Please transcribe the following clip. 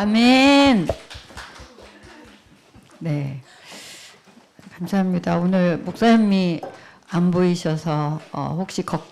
아멘. 네. 감사합니다. 오늘 목사님이 안 보이셔서 어, 혹시 걱정